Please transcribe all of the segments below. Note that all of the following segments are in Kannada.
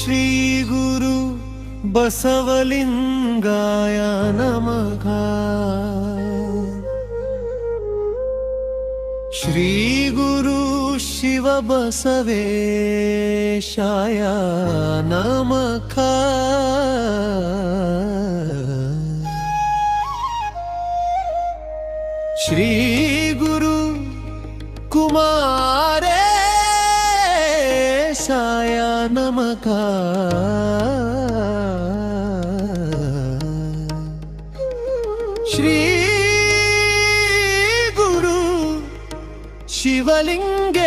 श्रीगुरु बसवलिङ्गाय नमः। श्रीगुरु शिवबसवेशाय नमः। श्रीगुरु कुमारेशाया నమక. శ్రీ గురు శివలింగేశాయ.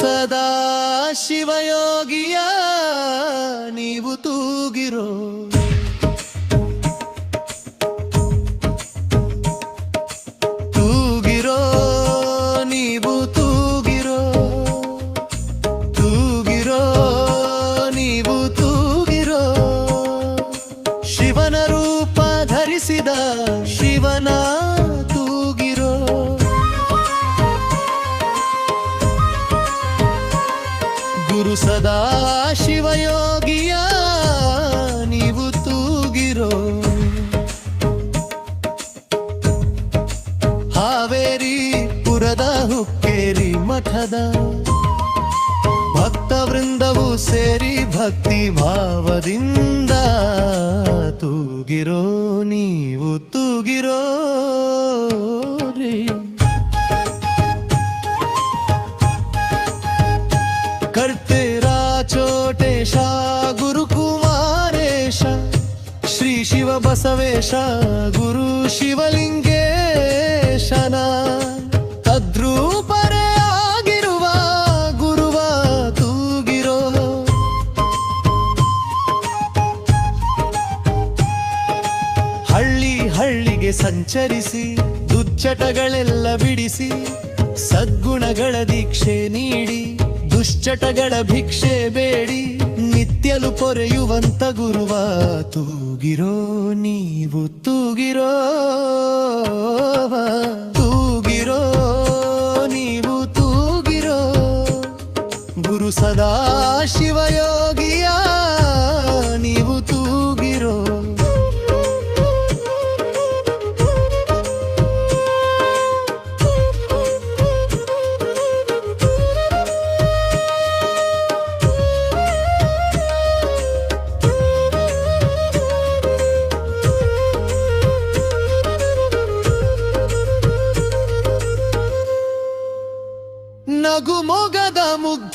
ಸದಾ ಶಿವಯೋಗಿಯ ನೀವು ತೂಗಿರೋ. ತೂಗಿರೋ ನೀವು ತೂಗಿರೋ. ತೂಗಿರೋ ನೀವು ತೂಗಿರೋ. ಶಿವನ ರೂಪ ಧರಿಸಿದ ಶಿವಯೋಗಿಯ ನೀವು ತೂಗಿರೋ ಹಾವೇರಿ ಪುರದ ಹುಕ್ಕೇರಿ ಮಠದ ಭಕ್ತ ವೃಂದವು ಸೇರಿ ಭಕ್ತಿ ಭಾವದಿಂದ ತೂಗಿರೋ, ನೀವು ತೂಗಿರೋ. ಶಿವ ಬಸವೇಶ, ಗುರು ಶಿವಲಿಂಗೇಶನ. ತದ್ರೂಪರೇ ಆಗಿರುವ ಗುರುವ ತೂಗಿರೋ. ಹಳ್ಳಿ ಹಳ್ಳಿಗೆ ಸಂಚರಿಸಿ, ದುಚ್ಚಟಗಳೆಲ್ಲ ಬಿಡಿಸಿ, ಸದ್ಗುಣಗಳ ದೀಕ್ಷೆ ನೀಡಿ ದುಶ್ಚಟಗಳ ಭಿಕ್ಷೆ ಬೇಡಿ ನಿತ್ಯಲು ಪೊರೆಯುವಂತ ಗುರುವ ತೂಗಿರೋ ನೀವು ತೂಗಿರೋ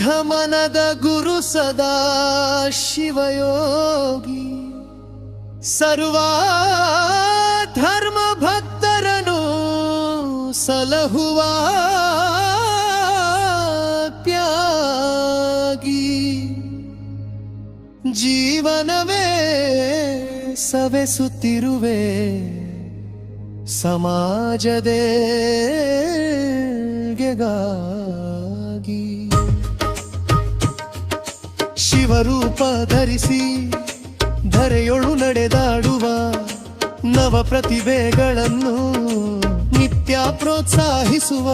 ಮನದ ಗುರು ಸದಾ ಶಿವಯೋಗಿ. ಸರ್ವ ಧರ್ಮ ಭಕ್ತರನು ಸಲಹುವ ಪ್ಯಾಗಿ ಜೀವನವೇ ಸವೆಸುತ್ತಿರುವೆ ಸಮಾಜದೇಗೆಗಾಗಿ ಶಿವರೂಪ ಧರಿಸಿ ಧರೆಯೊಳು ನಡೆದಾಡುವ ನವ ಪ್ರತಿಭೆಗಳನ್ನು ನಿತ್ಯ ಪ್ರೋತ್ಸಾಹಿಸುವ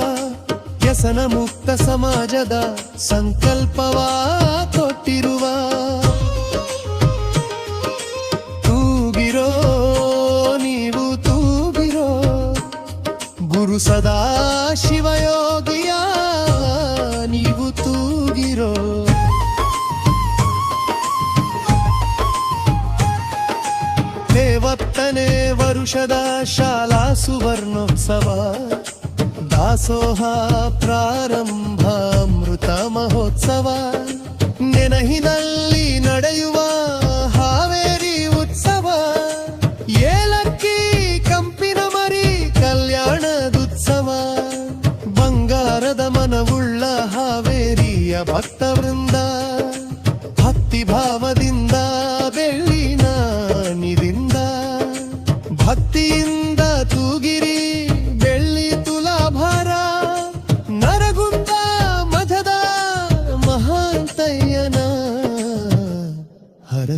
ವ್ಯಸನ ಮುಕ್ತ ಸಮಾಜದ ಸಂಕಲ್ಪವಾ ಕೊಟ್ಟಿರುವ ವರುಷದ ಶಾಲಾ ಸುವರ್ಣೋತ್ಸವ. ದಾಸೋಹ ಪ್ರಾರಂಭ ಅಮೃತ ಮಹೋತ್ಸವ. ನೆನಹಿನಲ್ಲಿ ನಡೆಯುವ ಹಾವೇರಿ ಉತ್ಸವ. ಏಲಕ್ಕಿ, ಕಂಪಿನ ಮರಿ, ಕಲ್ಯಾಣದುತ್ಸವ. ಬಂಗಾರದ ಮನವುಳ್ಳ ಹಾವೇರಿಯ ಭಕ್ತವೃಂದ. ಭಕ್ತಿ ಭಾವದಿಂದ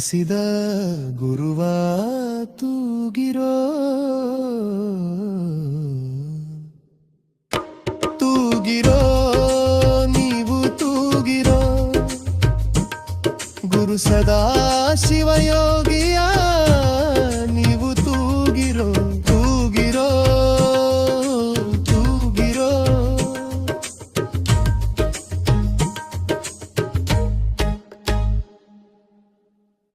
ಹರಸಿದ ಗುರುವ ತೂಗಿರೋ ತೂಗಿರೋ ನೀವು ತೂಗಿರೋ ಗುರು ಸದಾ ಶಿವಯೋಗಿ